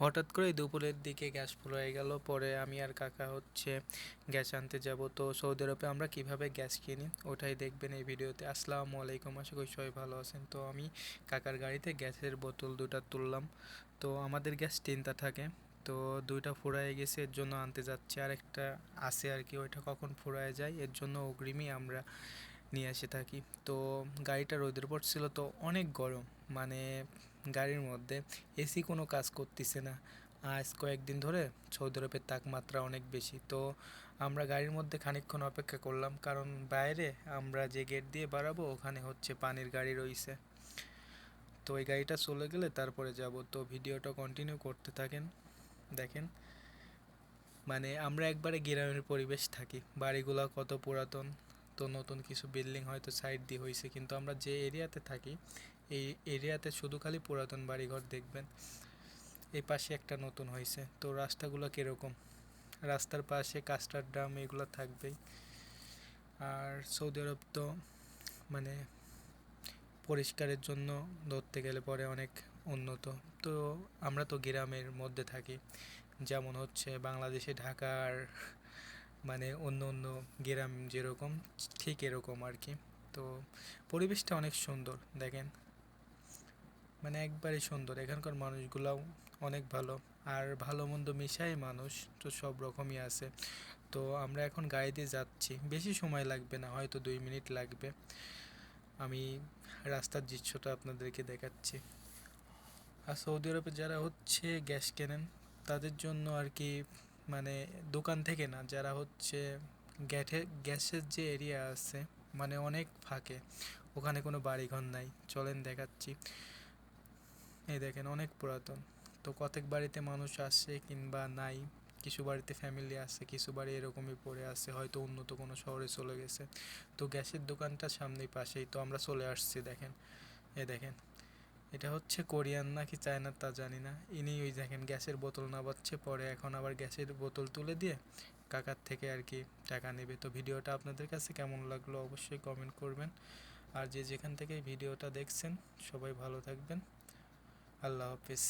হঠাৎ করে দুপুরের দিকে গ্যাস ফুল হয়ে গেল, পরে আমি আর কাকা হচ্ছে গ্যাস আনতে যাব। তো সৌদি আরবে আমরা কীভাবে গ্যাস কিনি ওটাই দেখবেন এই ভিডিওতে। আসসালামু আলাইকুম, আশা করি সবাই ভালো আছেন। তো আমি কাকার গাড়িতে গ্যাসের বোতল দুটা তুললাম। তো আমাদের গ্যাস তিনটা থাকে। তো দুইটা ফুরায় গেছে, এর জন্য আনতে যাচ্ছে। আর একটা আছে আর কি, ওইটা কখন ফুরায় যায়, এর জন্য অগ্রিমই আমরা নিয়ে এসে থাকি। তো গাড়িটা রোদের পড়ছিল তো অনেক গরম। মানে গাড়ির মধ্যে এসি কোনো কাজ করতেছে না। আজ কয়েকদিন ধরে সৌদি আরবের তাপমাত্রা অনেক বেশি। তো আমরা গাড়ির মধ্যে খানিকক্ষণ অপেক্ষা করলাম, কারণ বাইরে আমরা যে গেট দিয়ে বাড়াবো ওখানে হচ্ছে পানির গাড়ি রয়েছে তো ওই গাড়িটা চলে গেলে তারপরে যাব। তো ভিডিওটা কন্টিনিউ করতে থাকেন, দেখেন। মানে আমরা একবারে গ্রামের পরিবেশ থাকি, বাড়িগুলো কত পুরাতন। তো নতুন কিছু বিল্ডিং হয়তো সাইড দিয়ে হয়েছে কিন্তু আমরা যে এরিয়াতে থাকি, এই এরিয়াতে শুধু খালি পুরাতন বাড়িঘর দেখবেন। এই পাশে একটা নতুন হয়েছে তো রাস্তাগুলো কীরকম? রাস্তার পাশে কাস্টার ড্রাম এগুলো থাকবেই। আর সৌদি আরব তো মানে পরিষ্কারের জন্য ধরতে গেলে পরে অনেক উন্নত। তো আমরা তো গ্রামের মধ্যে থাকি। যেমন হচ্ছে বাংলাদেশে ঢাকার মানে অন্য অন্য গ্রাম যেরকম, ঠিক এরকম আর কি। তো পরিবেশটা অনেক সুন্দর, দেখেন। মানে একবারে সুন্দর, এখানকার মানুষগুলাও অনেক ভালো। আর ভালো মন্দ মিশাই মানুষ তো সব রকমই আছে। তো আমরা এখন গাড়ি দিয়ে যাচ্ছি, বেশি সময় লাগবে না, হয়তো দুই মিনিট লাগবে। আমি রাস্তার দৃশ্যটা আপনাদেরকে দেখাচ্ছি। আর সৌদি আরবে যারা হচ্ছে গ্যাস কেনেন, তাদের জন্য আর কি মানে দোকান থেকে না, যারা হচ্ছে গ্যাসের গ্যাসের যে এরিয়া আছে মানে অনেক ফাঁকে, ওখানে কোনো বাড়িঘর নাই। চলেন দেখাচ্ছি। এই দেখেন, অনেক পুরাতন। তো কতক বাড়িতে মানুষ আসে কিংবা নাই, কিছু বাড়িতে ফ্যামিলি আছে কিছু বাড়ি এরকমই পড়ে আছে, হয়তো উন্নত কোনো শহরে চলে গেছে। তো গ্যাসের দোকানটা সামনেই পাশেই, তো আমরা চলে আসছি, দেখেন। এ দেখেন এটা হচ্ছে কোরিয়ান নাকি চায়নার তা জানি না। ইনি ওই দেখেন গ্যাসের বোতল নামাচ্ছে, পরে এখন আবার গ্যাসের বোতল তুলে দিয়ে কাকার থেকে আর কি টাকা নেবে। তো ভিডিওটা আপনাদের কাছে কেমন লাগল অবশ্যই কমেন্ট করবেন। আর যে যেখান থেকে ভিডিওটা দেখছেন, সবাই ভালো থাকবেন। আল্লাহ হাফিজ।